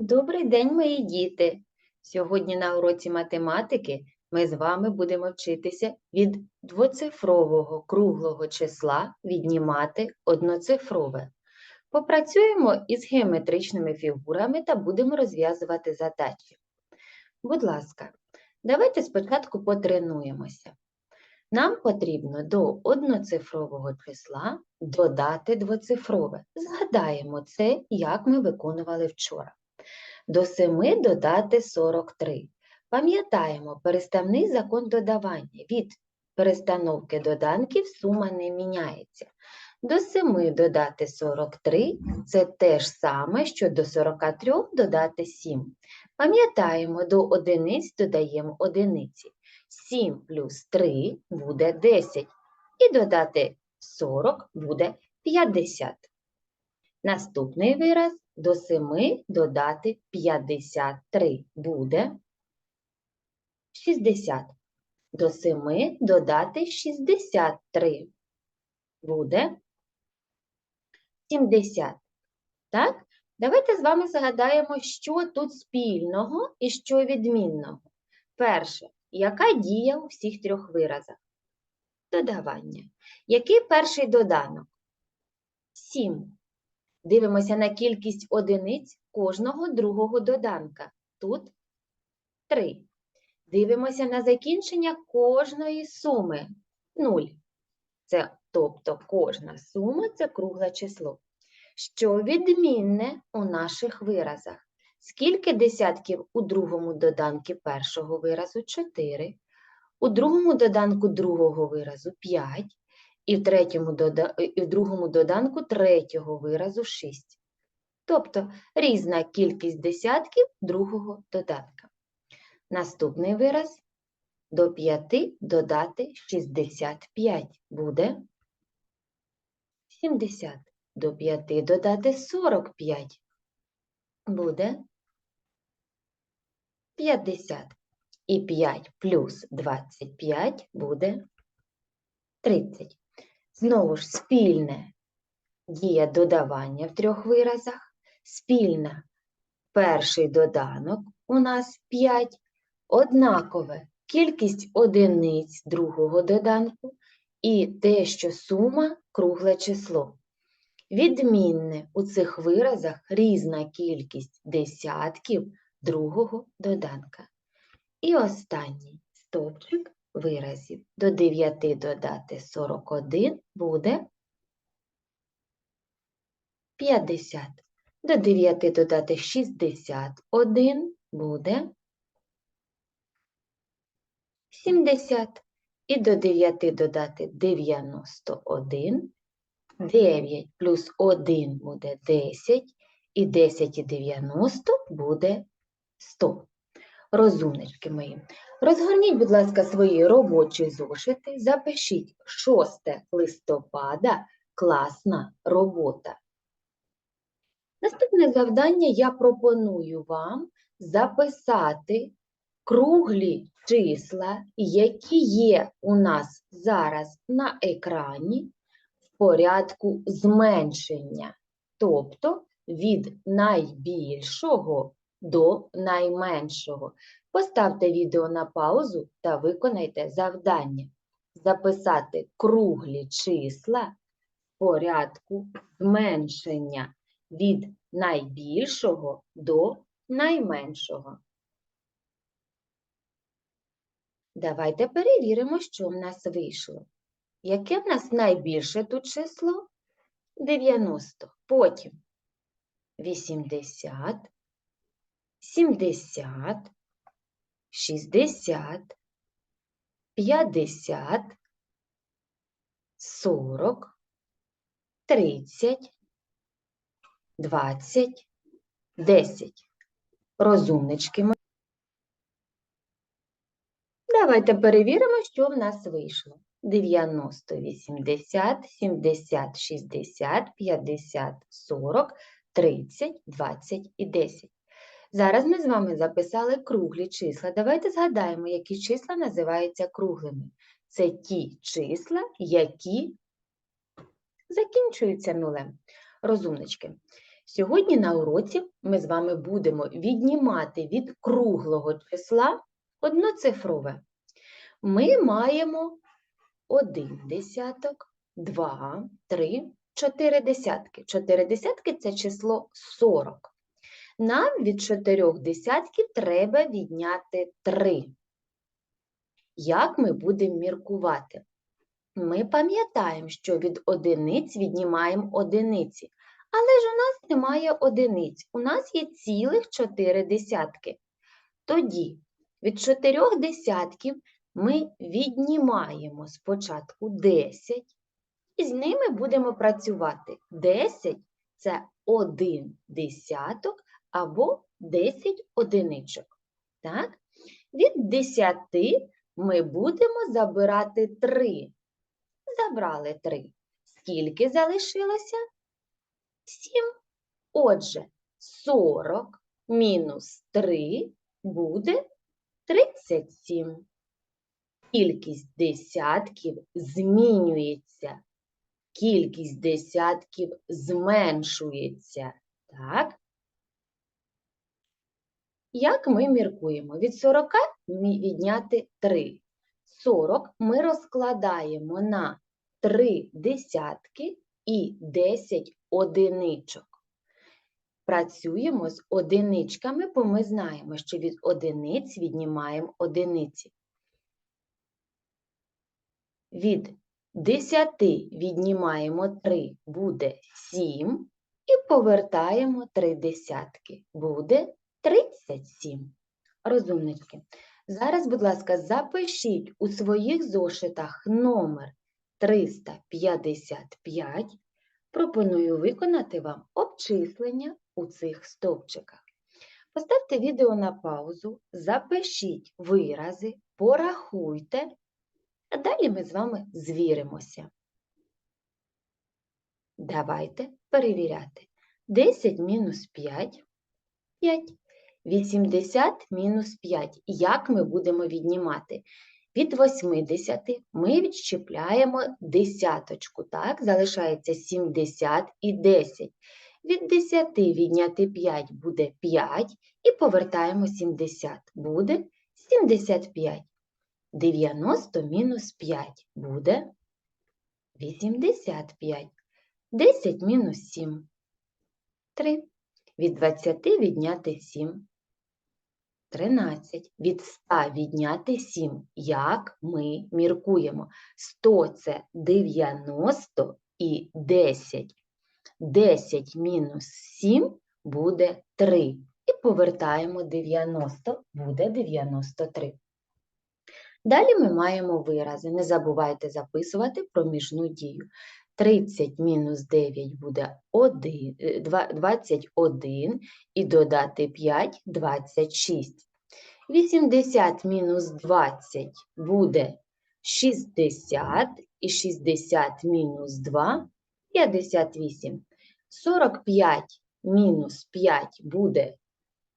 Добрий день, мої діти! Сьогодні на уроці математики ми з вами будемо вчитися від двоцифрового круглого числа віднімати одноцифрове. Попрацюємо із геометричними фігурами та будемо розв'язувати задачі. Будь ласка, давайте спочатку потренуємося. Нам потрібно до одноцифрового числа додати двоцифрове. Згадаємо це, як ми виконували вчора. До 7 додати 43. Пам'ятаємо переставний закон додавання. Від перестановки доданків сума не міняється. До 7 додати 43 – це те ж саме, що до 43 додати 7. Пам'ятаємо, до одиниць додаємо одиниці. 7 плюс 3 буде 10. І додати 40 буде 50. Наступний вираз до 7 додати 53 буде 60. До 7 додати 63 буде 70. Так? Давайте з вами згадаємо, що тут спільного і що відмінного. Перше, яка дія у всіх трьох виразах? Додавання. Який перший доданок? 7. Дивимося на кількість одиниць кожного другого доданка. Тут 3. Дивимося на закінчення кожної суми 0. Це, тобто кожна сума це кругле число. Що відмінне у наших виразах? Скільки десятків у другому доданку першого виразу 4, у другому доданку другого виразу 5, і в, третьому дода... і в другому доданку третього виразу 6. Тобто різна кількість десятків другого доданка. Наступний вираз до 5 додати 65 буде 70. До 5 додати 45 буде 50. І 5 плюс 25 буде 30. Знову ж спільне дія додавання в трьох виразах, спільна перший доданок у нас 5, однакове кількість одиниць другого доданку і те, що сума кругле число. Відмінне у цих виразах різна кількість десятків другого доданка. І останній стовпчик виразів. До 9 додати 41 буде 50. До 9 додати 61 буде 70. І до 9 додати 91. 9 плюс 1 буде 10. І 10 і 90 буде 100. Розумнички мої. Розгорніть, будь ласка, свої робочі зошити, запишіть 6 листопада класна робота. Наступне завдання я пропоную вам записати круглі числа, які є у нас зараз на екрані в порядку зменшення, тобто від найбільшого до найменшого. Поставте відео на паузу та виконайте завдання. Записати круглі числа в порядку зменшення від найбільшого до найменшого. Давайте перевіримо, що в нас вийшло. Яке в нас найбільше тут число? 90. Потім 80, 70, 60, 50, 40, 30, 20, 10. Розумнички ми. Давайте перевіримо, що в нас вийшло. 90, 80, 70, 60, 50, 40, 30, 20 і 10. Зараз ми з вами записали круглі числа. Давайте згадаємо, які числа називаються круглими. Це ті числа, які закінчуються нулем. Розумнички. Сьогодні на уроці ми з вами будемо віднімати від круглого числа одноцифрове. Ми маємо один десяток, два, три, чотири десятки. Чотири десятки – це число 40. Нам від чотирьох десятків треба відняти 3. Як ми будемо міркувати? Ми пам'ятаємо, що від одиниць віднімаємо одиниці. Але ж у нас немає одиниць, у нас є цілих чотири десятки. Тоді від чотирьох десятків ми віднімаємо спочатку 10, і з ними будемо працювати. 10 – це один десяток або 10 одиничок. Так? Від 10 ми будемо забирати 3. Забрали 3. Скільки залишилося? 7. Отже, 40 мінус 3 буде 37. Кількість десятків змінюється. Кількість десятків зменшується. Так? Як ми міркуємо? Від 40 відняти 3. 40 ми розкладаємо на 3 десятки і 10 одиничок. Працюємо з одиничками, бо ми знаємо, що від одиниць віднімаємо одиниці. Від 10 віднімаємо 3, буде 7, і повертаємо 3 десятки, буде 37. Розумнички. Зараз, будь ласка, запишіть у своїх зошитах номер 355. Пропоную виконати вам обчислення у цих стовпчиках. Поставте відео на паузу, запишіть вирази, порахуйте, а далі ми з вами звіримося. Давайте перевіряти. 10 мінус 5 – 5. 80 мінус 5. Як ми будемо віднімати? Від 80 ми відщепляємо десяточку, так? Залишається 70 і 10. Від 10 відняти 5 буде 5 і повертаємо 70. Буде 75. 90 мінус 5 буде 85. 10 мінус 7 – 3. Від 20 відняти 7 – 13. Від 100 відняти 7. Як ми міркуємо? 100 – це 90 і 10. 10 мінус 7 буде 3. І повертаємо 90, буде 93. Далі ми маємо вирази. Не забувайте записувати проміжну дію. 30 мінус 9 буде 1, е, 21 і додати 5 – 26. 80 мінус 20 буде 60 і 60 мінус 2 – 58. 45 мінус 5 буде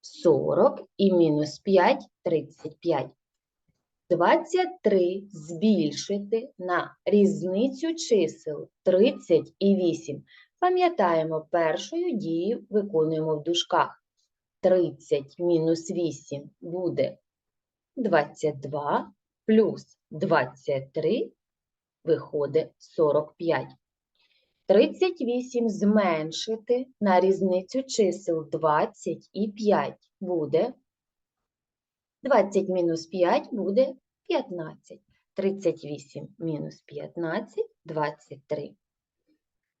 40 і мінус 5 – 35. 23 збільшити на різницю чисел 30 і 8. Пам'ятаємо, першою дію виконуємо в дужках. 30 мінус 8 буде 22, плюс 23 виходить 45. 38 зменшити на різницю чисел 20 і 5 буде 20 мінус 5 буде 15. 38 мінус 15 – 23.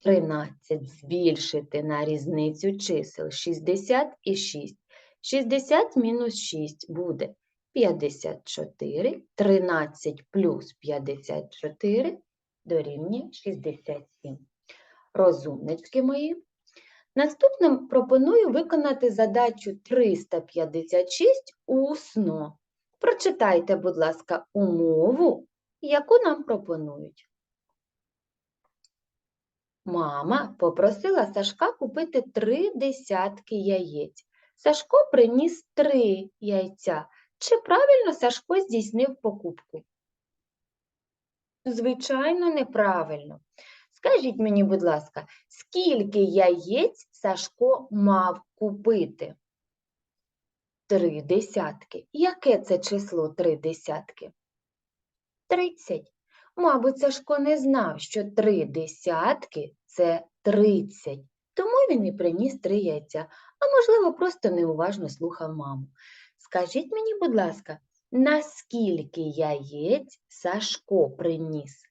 13 збільшити на різницю чисел 60 і 6. 60 мінус 6 буде 54. 13 плюс 54 дорівнює 67. Розумнички мої. Наступним пропоную виконати задачу 356 усно. Прочитайте, будь ласка, умову, яку нам пропонують. Мама попросила Сашка купити три десятки яєць. Сашко приніс три яйця. Чи правильно Сашко здійснив покупку? Звичайно, неправильно. Скажіть мені, будь ласка, скільки яєць Сашко мав купити? Три десятки. Яке це число три десятки? Тридцять. Мабуть, Сашко не знав, що три десятки це тридцять. Тому він і приніс три яйця, а можливо, просто неуважно слухав маму. Скажіть мені, будь ласка, наскільки яєць Сашко приніс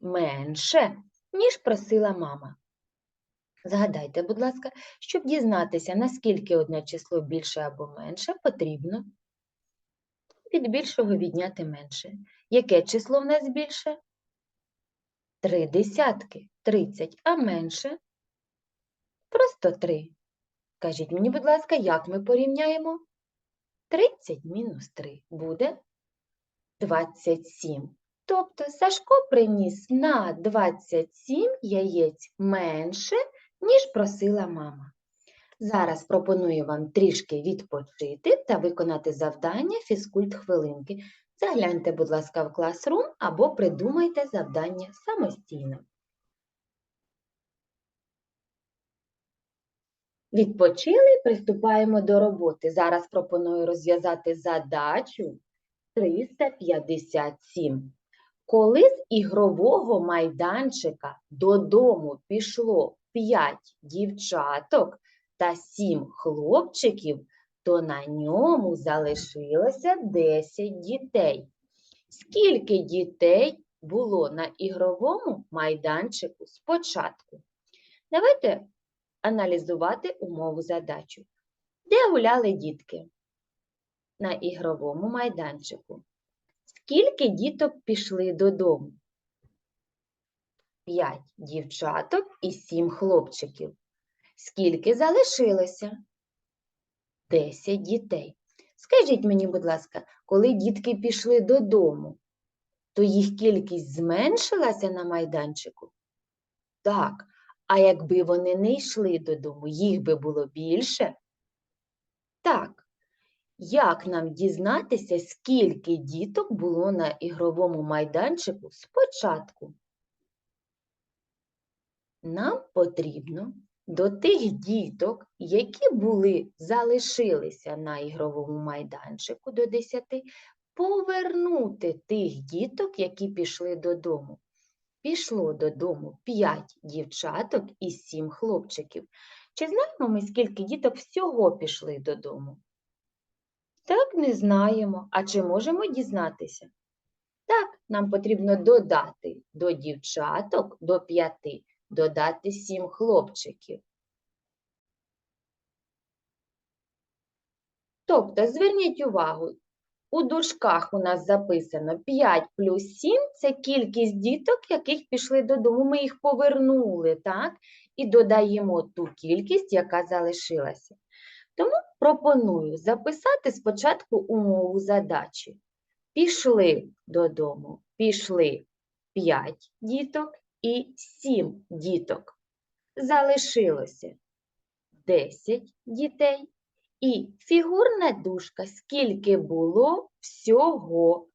менше, ніж просила мама? Згадайте, будь ласка, щоб дізнатися, наскільки одне число більше або менше, потрібно від більшого відняти менше. Яке число в нас більше? Три десятки, тридцять, а менше? Просто три. Кажіть мені, будь ласка, як ми порівняємо? 30 мінус 3 буде 27. Тобто Сашко приніс на 27 яєць менше, ніж просила мама. Зараз пропоную вам трішки відпочити та виконати завдання фізкульт хвилинки. Загляньте, будь ласка, в класрум або придумайте завдання самостійно. Відпочили, приступаємо до роботи. Зараз пропоную розв'язати задачу 357. Коли з ігрового майданчика додому пішло 5 дівчаток та 7 хлопчиків, то на ньому залишилося 10 дітей. Скільки дітей було на ігровому майданчику спочатку? Давайте аналізувати умову задачу. Де гуляли дітки? На ігровому майданчику. Скільки діток пішли додому? П'ять дівчаток і сім хлопчиків. Скільки залишилося? Десять дітей. Скажіть мені, будь ласка, коли дітки пішли додому, то їх кількість зменшилася на майданчику? Так, а якби вони не йшли додому, їх би було більше? Так. Як нам дізнатися, скільки діток було на ігровому майданчику спочатку? Нам потрібно до тих діток, які були, залишилися на ігровому майданчику до 10, повернути тих діток, які пішли додому. Пішло додому 5 дівчаток і 7 хлопчиків. Чи знаємо ми, скільки діток всього пішли додому? Так, не знаємо. А чи можемо дізнатися? Так, нам потрібно додати до дівчаток до 5, додати 7 хлопчиків. Тобто, зверніть увагу, у дужках у нас записано 5 плюс 7 – це кількість діток, яких пішли додому. Ми їх повернули, так? І додаємо ту кількість, яка залишилася. Тому пропоную записати спочатку умову задачі. Пішли додому, пішли 5 діток і 7 діток. Залишилося 10 дітей. І фігурна дужка, скільки було всього.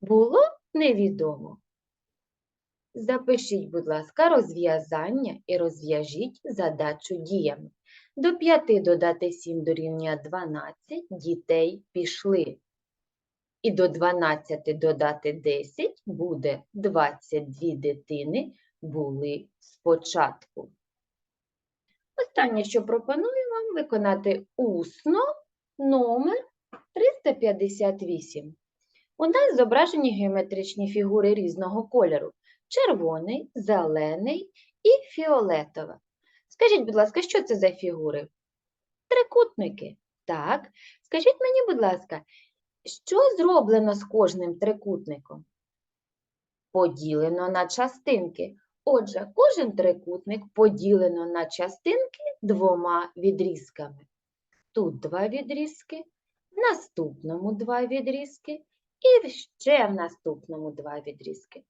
Було невідомо. Запишіть, будь ласка, розв'язання і розв'яжіть задачу діями. До 5 додати 7 дорівнює 12, дітей пішли. І до 12 додати 10 буде 22 дитини були спочатку. Останнє, що пропоную вам виконати усно номер 358. У нас зображені геометричні фігури різного кольору: червоний, зелений і фіолетовий. Скажіть, будь ласка, що це за фігури? Трикутники. Так. Скажіть мені, будь ласка, що зроблено з кожним трикутником? Поділено на частинки. Отже, кожен трикутник поділено на частинки двома відрізками. Тут два відрізки, в наступному два відрізки і ще в наступному два відрізки.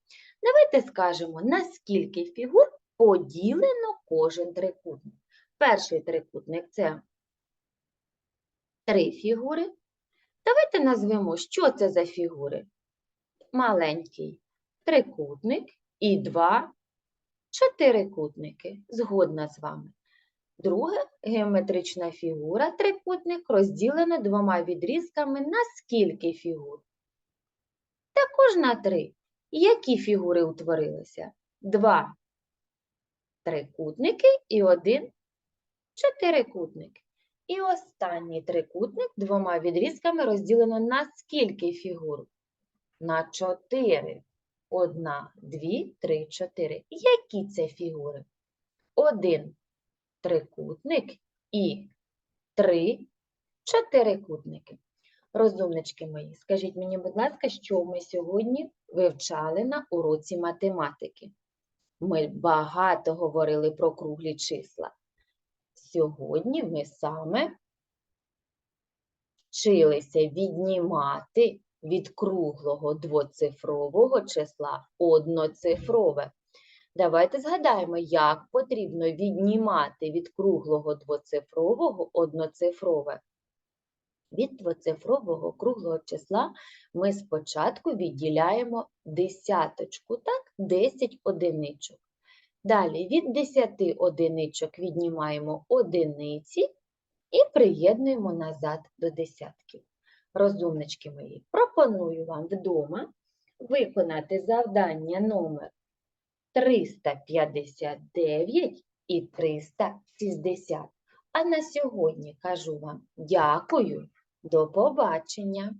Давайте скажемо, наскільки фігур поділено кожен трикутник. Перший трикутник це три фігури. Давайте назвемо, що це за фігури. Маленький трикутник і два чотирикутники. Згодна з вами. Друга геометрична фігура трикутник розділена двома відрізками на скільки фігур? Також на три. Які фігури утворилися? Два трикутники і один чотирикутник. І останній трикутник двома відрізками розділено на скільки фігур? На чотири. Одна, дві, три, чотири. Які це фігури? Один трикутник і три чотирикутники. Розумнички мої, скажіть мені, будь ласка, що ми сьогодні вивчали на уроці математики? Ми багато говорили про круглі числа. Сьогодні ми саме вчилися віднімати від круглого двоцифрового числа одноцифрове. Давайте згадаємо, як потрібно віднімати від круглого двоцифрового одноцифрове. Від двоцифрового круглого числа ми спочатку відділяємо десяточку, так, 10 одиничок. Далі від 10 одиничок віднімаємо одиниці і приєднуємо назад до десятків. Розумнички мої, пропоную вам вдома виконати завдання номер 359 і 360. А на сьогодні кажу вам дякую, до побачення!